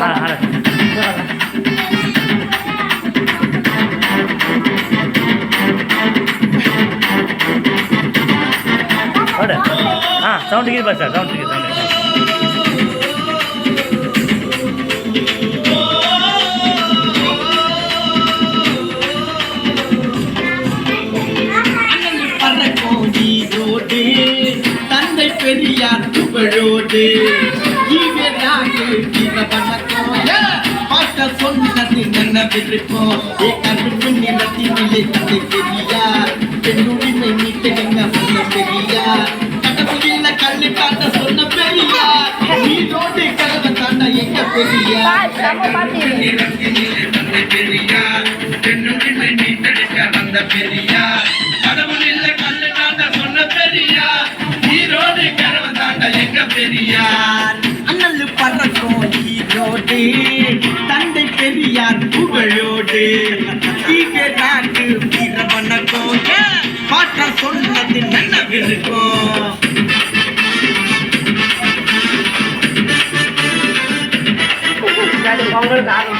ஆ ஆ சவுண்ட் கீது sir sound கீது சவுண்ட் தந்தை பெரியார் புகழோடு. ஈவேராக்கு கீழ வணக்கம் பாட்ட சொன்னது நினைவிருக்கும் ஏ கருப்பு நிலத்தினிலே தந்தை பெரியார் பெண்ணுரிமை மீட்டெடுங்க சொன்ன பெரியார் கடவுளில் கல்லு காட்ட சொன்ன பெரியார் ஈரோடு கதவை தாண்ட எங்க பெரியார் நிலத்தினிலே பெண்ணுரிமை மீட்டெடுக்க வந்த பெரியார் கடவுள் இல்ல கல்லு தாண்ட சொன்ன பெரியார் ஈரோடு கரவ தாண்ட எங்க பெரியார் ஈரோடு தந்தை பெரியார் புகழோடு ஈக நாட்டு வீர வணக்கம் பாட்டா சொன்னது நினைவிருக்கும் உங்களுக்கு ஆகும்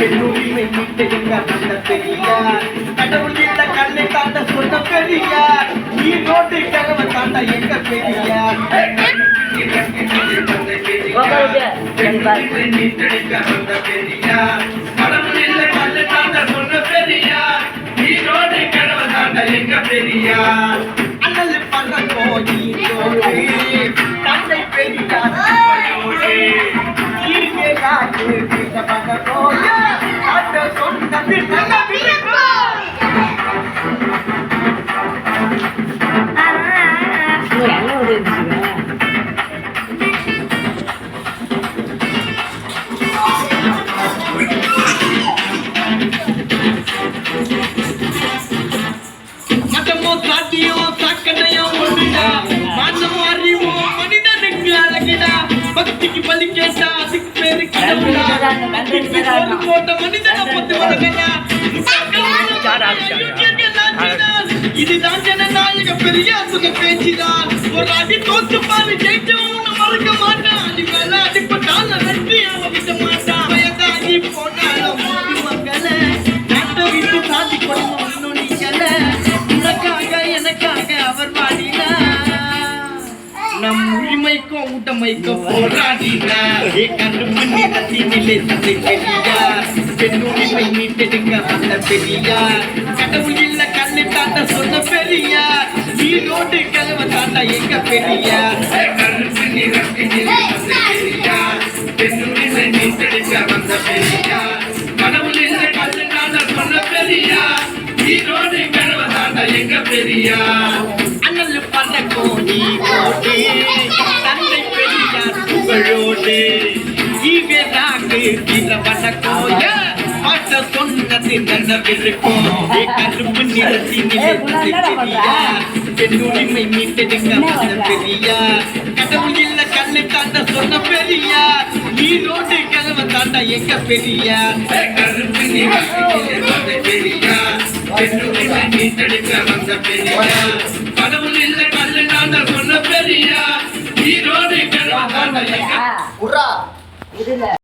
பின்னாடி. ஊறணும். செப்டம்பர் பதினேழில் ஈரோட்டில் பிறந்தார். வேதக சாஸ்திரக்கு சாந்தியோட சொன்னது தெரிஞ்சே தெரியாதுடா. அவனோட கொள்கை நாளை தலைமுறைக்கு அவர் வரலாறுடா. ஏ கருப்பு நிறத்தினிலே தலை பெரியார். பெண்ணுரிமை மீட்டெடுங்க வந்த பெரியார். கடவுள் இல்ல கண்ணை தாண்ட சொன்ன பெரியார் ஈரோடு கதவை தாண்ட எங்க பெரியார் ஏ கருப்பு நிறத்தினிலே தந்தை பெரியார். பெண்ணுரிமை மீட்டெடுக்க வந்த பெரியார். கடவுள் இல்ல கண்ணை தாண்ட சொன்ன பெரியார் ஈரோடு கதவை தாண்ட எங்க பெரியார் அண்ணல் பறக்கும் ஈரோடு தந்தை பெரியார் புகழோடு. ஈகே நாட்டு வீர இதுதான் ஜனநாயக பெரிய சுக பேச்சுதான். ஒரு அடி தோத்து பாரு ஜெயிச்சவன் மறக்க மாட்டான். அடி மேல அடிப்பட்டால் நன்றி அவன் விட மாட்டான். வயதாகி போனாலும் மக்களை நாட்டை விட்டு சாதி கொடுங்க ஒன்னும் நீங்கள உனக்காக எனக்காக அவர் பாடினார் நம் உரிமைக்கும் உடமைக்கும் போராடினார் ஏ கருப்பு நிறத்தினிலே தந்தை பெரியார் பெண்ணுரிமை உரிமை மீட்டெடுக்க வந்த பெரியார் கடவுள் இல்ல கண்ணு தாண்ட சொன்ன பெரியார் ஈரோடு கதவை தாண்ட எங்க பெரியார் பெண்ணுரிமை கருப்பு மீட்டெடுக்க வந்த பெரியார் கடவுள் இல்ல கண்ணு தாண்ட சொன்ன பெரியார் ஈரோடு கதவை தாண்ட எங்க பெரியார் அண்ணல் பண்ண கோடி கோடி தந்தை பெரியார் புகழோடு இவே நாக்கு வீர பண்ண கோயா பெண்ணுரிமை மீட்டெடுக்க பெரியார் கடவுள் இல்ல கண்ணு தாண்ட சொன்ன பெரியார் ஈரோடு கதவை தாண்ட எங்க பெரியார் ஏ கருப்பு நிறத்தினிலே தந்தை பெரியார் பெண்ணுரிமை மீட்டெடுக்க வந்த பெரியார் கடவுள் இல்ல கண்ணு தாண்ட சொன்ன பெரியார் ஈரோடு கதவை தாண்ட எங்க இதுல